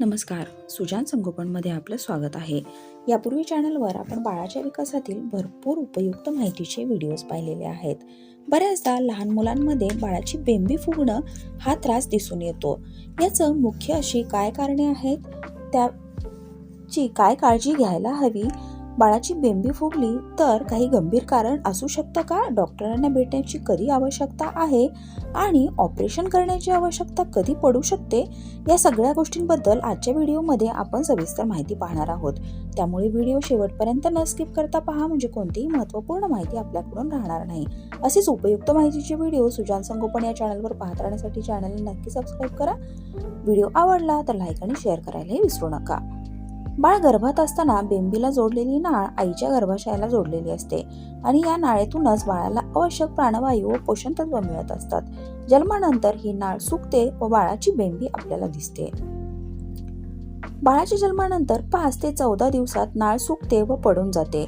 नमस्कार सुजान संगोपनमध्ये आपलं स्वागत आहे. यापूर्वी चॅनलवर आपण बाळाच्या विकासातील भरपूर उपयुक्त माहितीचे व्हिडिओज पाहिलेले आहेत. बऱ्याचदा लहान मुलांमध्ये बाळाची बेंबी फुगणं हा त्रास दिसून येतो. याचं मुख्य अशी काय कारणे आहेत? त्याची काय काळजी घ्यायला हवी? बाळाची बेंबी फुगली तर काही गंभीर कारण असू शकतं का? डॉक्टरांना भेटण्याची कधी आवश्यकता आहे? आणि ऑपरेशन करण्याची आवश्यकता कधी पडू शकते? या सगळ्या गोष्टींबद्दल आजच्या व्हिडिओमध्ये आपण सविस्तर माहिती पाहणार आहोत. त्यामुळे व्हिडिओ शेवटपर्यंत न स्किप करता पहा म्हणजे कोणतीही महत्त्वपूर्ण माहिती आपल्याकडून राहणार नाही. असेच उपयुक्त माहितीचे व्हिडिओ सुजान संगोपन या चॅनलवर पाहत राहण्यासाठी चॅनलला नक्की सबस्क्राईब करा. व्हिडिओ आवडला तर लाईक आणि शेअर करायलाही विसरू नका. बाळ गर्भात असताना बेंबीला जोडलेली नाळ आईच्या गर्भाशयाला जोडलेली असते आणि या नाळेतूनच बाळाला आवश्यक प्राणवायू व पोषण तत्व मिळत असतात. जन्मानंतर ही नाळ सुकते व बाळाची बेंबी आपल्याला दिसते. बाळाच्या जन्मानंतर पाच ते चौदा दिवसात नाळ सुकते व पडून जाते.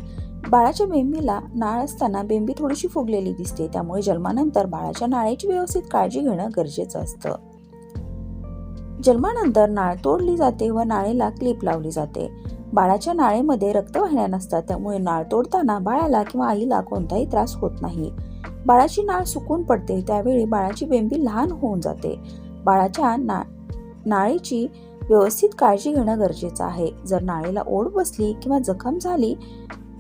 बाळाच्या बेंबीला नाळ असताना बेंबी थोडीशी फुगलेली दिसते त्यामुळे जन्मानंतर बाळाच्या नाळेची व्यवस्थित काळजी घेणं गरजेचं असतं. जन्मानंतर नाळ तोडली जाते व नाळेला क्लिप लावली जाते. बाळाच्या नाळेमध्ये रक्तवाहिन्या नसतात त्यामुळे नाळ तोडताना बाळाला किंवा आईला कोणताही त्रास होत नाही. बाळाची नाळ सुकून पडते त्यावेळी बाळाची बेंबी लहान होऊन जाते. बाळाच्या ना नाळेची व्यवस्थित काळजी घेणं गरजेचं आहे. जर नाळेला ओढ बसली किंवा जखम झाली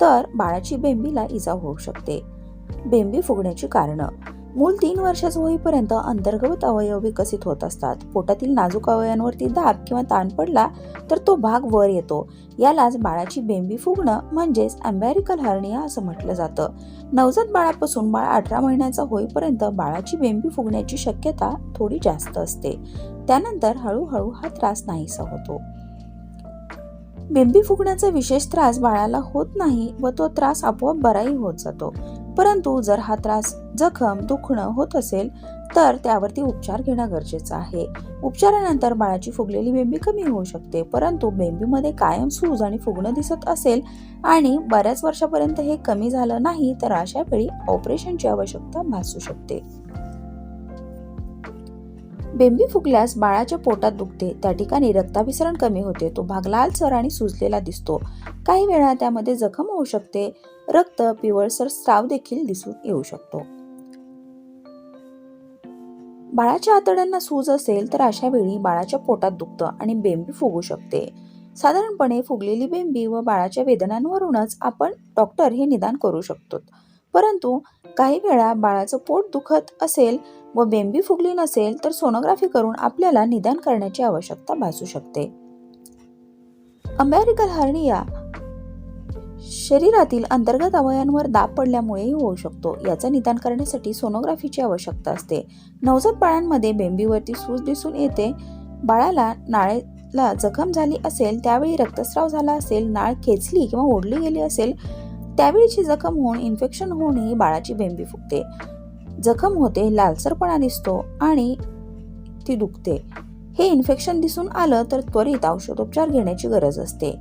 तर बाळाची बेंबीला इजा होऊ शकते. बेंबी फुगण्याची कारणं. मूल तीन वर्षाचं होईपर्यंत अंतर्गत अवयव विकसित होत असतात. पोटातील नाजूक अवयवांवरती दाब किंवा ताण पडला तर तो भाग वर येतो. यालाच बाळाची बेंबी फुगणं म्हणजेच अम्बॅरिकल हर्निया असं म्हटलं जातं. नवजात बाळापासून बाळ अठरा महिन्याचा होईपर्यंत बाळाची बेंबी फुगण्याची शक्यता थोडी जास्त असते. त्यानंतर हळूहळू हा त्रास नाहीसा होतो. बेंबी फुगण्याचा विशेष त्रास बाळाला होत नाही व तो त्रास आपोआप बराही होत जातो. परंतु जर हा त्रास जखम दुखणं होत असेल तर त्यावरती उपचार घेणं गरजेचं आहे. उपचारानंतर बाळाची फुगलेली बेंबी कमी होऊ शकते परंतु बेंबीमध्ये कायम सूज आणि फुगणं दिसत असेल आणि बऱ्याच वर्षापर्यंत हे कमी झालं नाही तर अशा वेळी ऑपरेशनची आवश्यकता भासू शकते. बेंबी फुगल्यास बाळाच्या पोटात दुखते. त्या ठिकाणी रक्ताभिसरण कमी होते. तो भाग लालसर आणि सुजलेला दिसतो. काही वेळा त्यामध्ये जखम होऊ शकते. रक्त पिवळसर स्राव देखील दिसून येऊ शकतो. बाळाच्या आतड्यांना सूज असेल तर अशा वेळी बाळाच्या पोटात दुखतं आणि बेंबी फुगू शकते. साधारणपणे फुगलेली बेंबी व बाळाच्या वेदनांवरूनच आपण डॉक्टर हे निदान करू शकतो. परंतु काही वेळा बाळाचं पोट दुखत असेल व बेंबी फुगली नसेल तर सोनोग्राफी करून आपल्याला निदान करण्याची आवश्यकता भासू शकते. अमेरिकल हर्निया शरीरातील अंतर्गत अवयांवर दाब पडल्यामुळेही होऊ शकतो. याचं निदान करण्यासाठी सोनोग्राफीची आवश्यकता असते. नवजात बाळांमध्ये बेंबीवरती सूज दिसून येते. बाळाला नाळेला जखम झाली असेल त्यावेळी रक्तस्राव झाला असेल नाळ खेचली किंवा ओढली गेली असेल त्यावेळीची जखम होऊन इन्फेक्शन होऊनही बाळाची बेंबी फुगते. जखम होते लालसरपणा दिसतो आणि ती दुखते. हे इन्फेक्शन दिसून आलं तर त्वरित औषधोपचार घेण्याची गरज असते.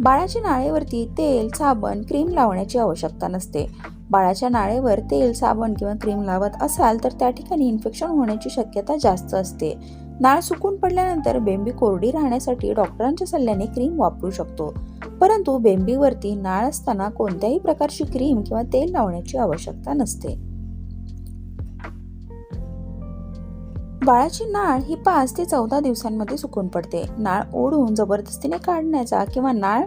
बाळाच्या नाळेवरती तेल साबण क्रीम लावण्याची आवश्यकता नसते. बाळाच्या नाळेवर तेल साबण किंवा क्रीम लावत असाल तर त्या ठिकाणी इन्फेक्शन होण्याची शक्यता जास्त असते. नाळ सुकून पडल्यानंतर बेंबी कोरडी राहण्यासाठी डॉक्टरांच्या सल्ल्याने क्रीम वापरू शकतो. परंतु बेंबीवरती नाळ असताना कोणत्याही प्रकारची क्रीम किंवा तेल लावण्याची आवश्यकता नसते. बाळाची नाळ ही पाच ते चौदा दिवसांमध्ये सुकून पडते. नाळ ओढून जबरदस्तीने काढण्याचा किंवा नाळ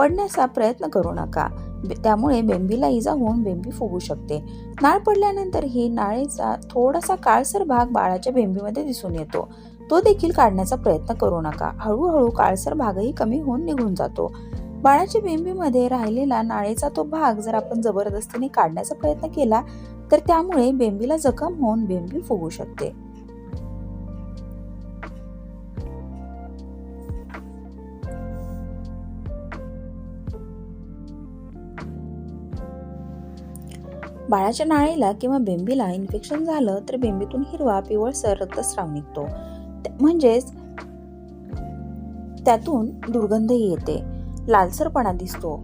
पडण्याचा प्रयत्न करू नका. त्यामुळे बेंबीला इजा होऊन बेंबी फुगू शकते. नाळ पडल्यानंतर ही नाळेचा थोडासा काळसर भाग बाळाच्या बेंबीमध्ये दिसून येतो. तो देखील काढण्याचा प्रयत्न करू नका. हळूहळू काळसर भागही कमी होऊन निघून जातो. बाळाच्या बेंबीमध्ये राहिलेला नाळेचा तो भाग जर आपण जबरदस्तीने काढण्याचा प्रयत्न केला तर त्यामुळे बेंबीला जखम होऊन बेंबी फुगू शकते. बाळाच्या नाळीला किंवा बेंबीला इन्फेक्शन झालं तर बेंबीतून हिरवा पिवळसर रक्तस्राव निघतो. म्हणजेच त्यातून दुर्गंधही येते. लालसरपणा दिसतो.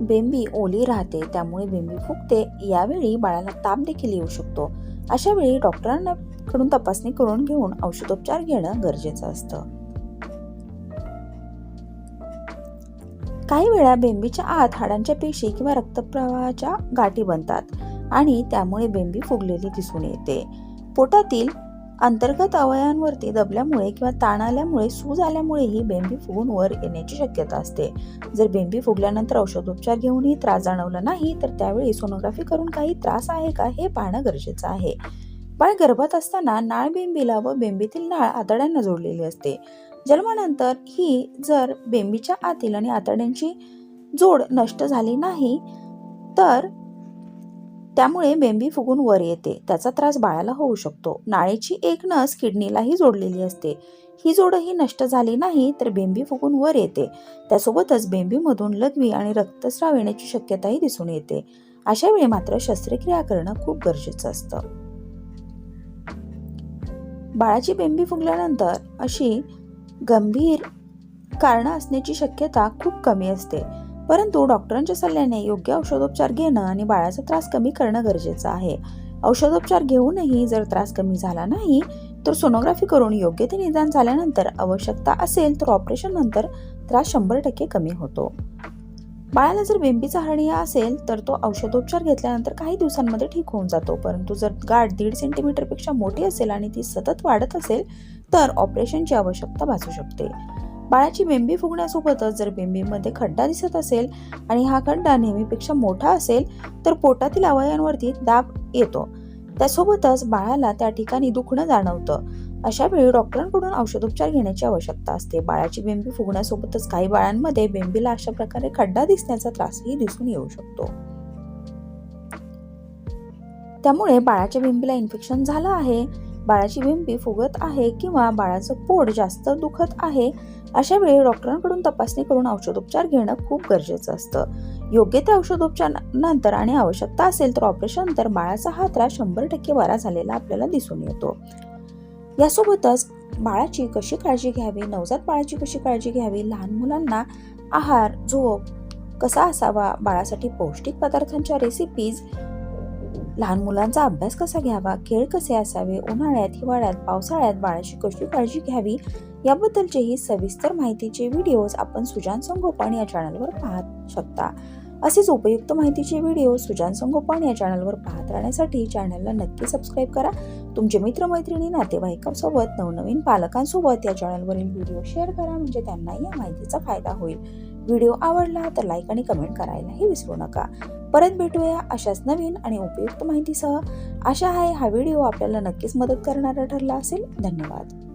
बेंबी ओली राहते त्यामुळे बेंबी फुगते. यावेळी बाळाला ताप देखील येऊ शकतो. अशा वेळी डॉक्टरांना कडून तपासणी करून घेऊन औषधोपचार घेणं गरजेचं असतं. काही वेळा बेंबीच्या आत हाडांच्या पेशी किंवा रक्तप्रवाहाच्या गाठी बनतात. आणि त्यामुळे बेंबी फुगलेली दिसून येते. पोटातील अंतर्गत अवयवांवरती दबल्यामुळे किंवा ताण आल्यामुळे सूज आल्यामुळेही बेंबी फुगून वर येण्याची शक्यता असते. जर बेंबी फुगल्यानंतर औषधोपचार घेऊनही त्रास जाणवला नाही तर त्यावेळी सोनोग्राफी करून काही त्रास आहे का हे पाहणं गरजेचं आहे. बाळ गर्भात असताना नाळ बेंबीला व बेंबीतील नाळ आतड्यांना जोडलेली असते. जन्मानंतर ही जर बेंबीच्या आतील आणि आतड्यांची जोड नष्ट झाली नाही तर त्यामुळे बेंबी फुगून वर येते. त्याचा त्रास बाळाला होऊ शकतो. नाळीची एक नस किडनीलाही जोडलेली असते. ही जोडही नष्ट झाली नाही तर बेंबी फुगून वर येते. त्यासोबतच बेंबीमधून लघवी आणि रक्तस्राव येण्याची शक्यताही दिसून येते. अशा वेळी मात्र शस्त्रक्रिया करणं खूप गरजेचं असतं. बाळाची बेंबी फुगल्यानंतर अशी गंभीर कारणं असण्याची शक्यता खूप कमी असते. परंतु डॉक्टरांच्या सल्ल्याने योग्य औषधोपचार घेणं आणि बाळाचा त्रास कमी करणं गरजेचं आहे. औषधोपचार घेऊनही जर त्रास कमी झाला नाही तर सोनोग्राफी करून योग्य ते निदान झाल्यानंतर आवश्यकता असेल तर ऑपरेशन नंतर त्रास शंभर टक्के कमी होतो. बाळाला जर बेंबीचा हर्निया असेल तर तो औषधोपचार घेतल्यानंतर काही दिवसांमध्ये ठीक होऊन जातो. परंतु जर गाठ दीड सेंटीमीटरपेक्षा मोठी असेल आणि ती सतत वाढत असेल तर ऑपरेशनची आवश्यकता भासू शकते. बाळाची बेंबी फुगण्यासोबतच जर बेंबीमध्ये खड्डा दिसत असेल आणि हा खड्डा नेहमीपेक्षा मोठा असेल तर पोटातील अवयवांवरती दाब येतो. त्यासोबतच बाळाला त्या ठिकाणी दुखणं जाणवतं. अशा वेळी डॉक्टरांकडून औषधोपचार घेण्याची आवश्यकता असते. बाळाची बेंबी फुगण्यासोबतच काही बाळांमध्ये बेंबीला अशा प्रकारे खड्डा दिसण्याचा त्रासही दिसून येऊ शकतो. त्यामुळे बाळाच्या बेंबीला इन्फेक्शन झालं आहे. बाळाची बेंबी फुगत आहे किंवा बाळाचं पोट जास्त दुखत आहे अशा वेळी डॉक्टरांकडून तपासणी करून औषधोपचार घेणं खूप गरजेचं असतं. योग्य ते औषधोपचार नंतर आणि आवश्यकता असेल तर ऑपरेशन नंतर बाळाचा हा त्रास शंभर टक्के बरा झालेला आपल्याला दिसून येतो. यासोबतच बाळाची कशी काळजी घ्यावी नवजात बाळाची कशी काळजी घ्यावी लहान मुलांना आहार झोप कसा असावा बाळासाठी पौष्टिक पदार्थांच्या रेसिपीज लहान मुलांचा अभ्यास कसा घ्यावा खेळ कसे असावे उन्हाळ्यात हिवाळ्यात पावसाळ्यात बाळाची कशी काळजी घ्यावी याबद्दलचेही सविस्तर माहितीचे व्हिडिओज आपण सुजान संगोपन या चॅनलवर पाहत शकता. असेच उपयुक्त माहितीचे व्हिडिओ सुजान संगोपन या चॅनलवर पाहत राहण्यासाठी चॅनलला नक्की सबस्क्राईब करा. तुमचे मित्रमैत्रिणी नातेवाईकांसोबत नवनवीन पालकांसोबत या चॅनलवरील व्हिडिओ शेअर करा म्हणजे त्यांनाही या माहितीचा फायदा होईल. व्हिडिओ आवडला तर लाईक आणि कमेंट करायलाही विसरू नका. परत भेटूया अशाच नवीन आणि उपयुक्त माहितीसह. आशा आहे हा व्हिडिओ आपल्याला नक्कीच मदत करणारा ठरला असेल. धन्यवाद.